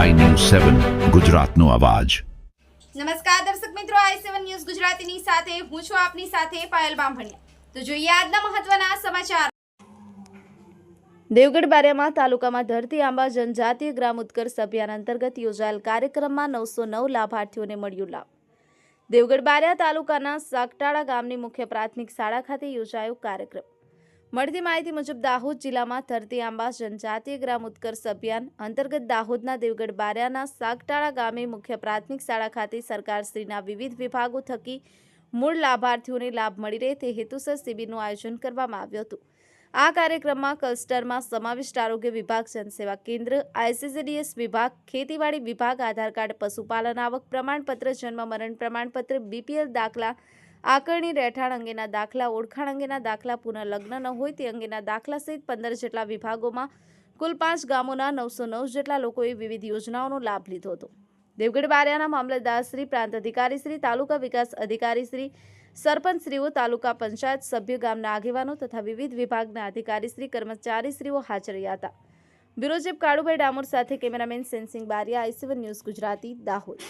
સેવન ગુજરાતનો અવાજ. નમસ્કાર દર્શક મિત્રો આઈ સેવન ન્યૂઝ ગુજરાતીની સાથે હું છું આપની સાથે પાયલ બામભણિયા. તો જોઈએ આજના મહત્વના સમાચાર. દેવગઢ બારિયામાં તાલુકામાં ધરતી આંબા જનજાતીય ગ્રામ ઉત્કર્ષ અભિયાન અંતર્ગત યોજાયેલ કાર્યક્રમમાં નવસો નવ લાભાર્થીઓને મળ્યું લાભ. દેવગઢ બારિયા તાલુકાના સાગટાળા ગામની મુખ્ય પ્રાથમિક શાળા ખાતે યોજાયો કાર્યક્રમ. મળતી માહિતી મુજબ દાહોદ જિલ્લામાં ધરતી આંબા જનજાતીય ગ્રામ ઉત્કર્ષ અભિયાન અંતર્ગત દાહોદના દેવગઢ બારિયાના સાગટાળા ગામે મુખ્ય પ્રાથમિક શાળા ખાતે સરકારશ્રીના વિવિધ વિભાગો થકી મૂળ લાભાર્થીઓને લાભ મળી રહે તે હેતુસર શિબિરનું આયોજન કરવામાં આવ્યું હતું. આ કાર્યક્રમમાં ક્લસ્ટરમાં સમાવિષ્ટ આરોગ્ય વિભાગ, જનસેવા કેન્દ્ર, આઈસીસીડીએસ વિભાગ, ખેતીવાડી વિભાગ, આધાર કાર્ડ, પશુપાલન આવક પ્રમાણપત્ર, જન્મ મરણ પ્રમાણપત્ર, બીપીએલ દાખલા આકારણી રહેઠાણ અંગેના દાખલા, ઓળખાણ અંગેના દાખલા, પુનઃલગ્ન ન હોય તે અંગેના દાખલા સહિત પંદર જેટલા વિભાગોમાં કુલ પાંચ ગામોના નવસો નવ જેટલા લોકોએ વિવિધ યોજનાઓનો લાભ લીધો હતો. દેવગઢ બારિયાના મામલતદાર શ્રી, પ્રાંત અધિકારી શ્રી, તાલુકા વિકાસ અધિકારી શ્રી, સરપંચશ્રીઓ, તાલુકા પંચાયત સભ્ય, ગામના આગેવાનો તથા વિવિધ વિભાગના અધિકારીશ્રી કર્મચારીશ્રીઓ હાજર રહ્યા હતા. બ્યુરો કાળુભાઈ ડામોર સાથે cameraman Sensing Bariya I C one news Gujarati, Dahod.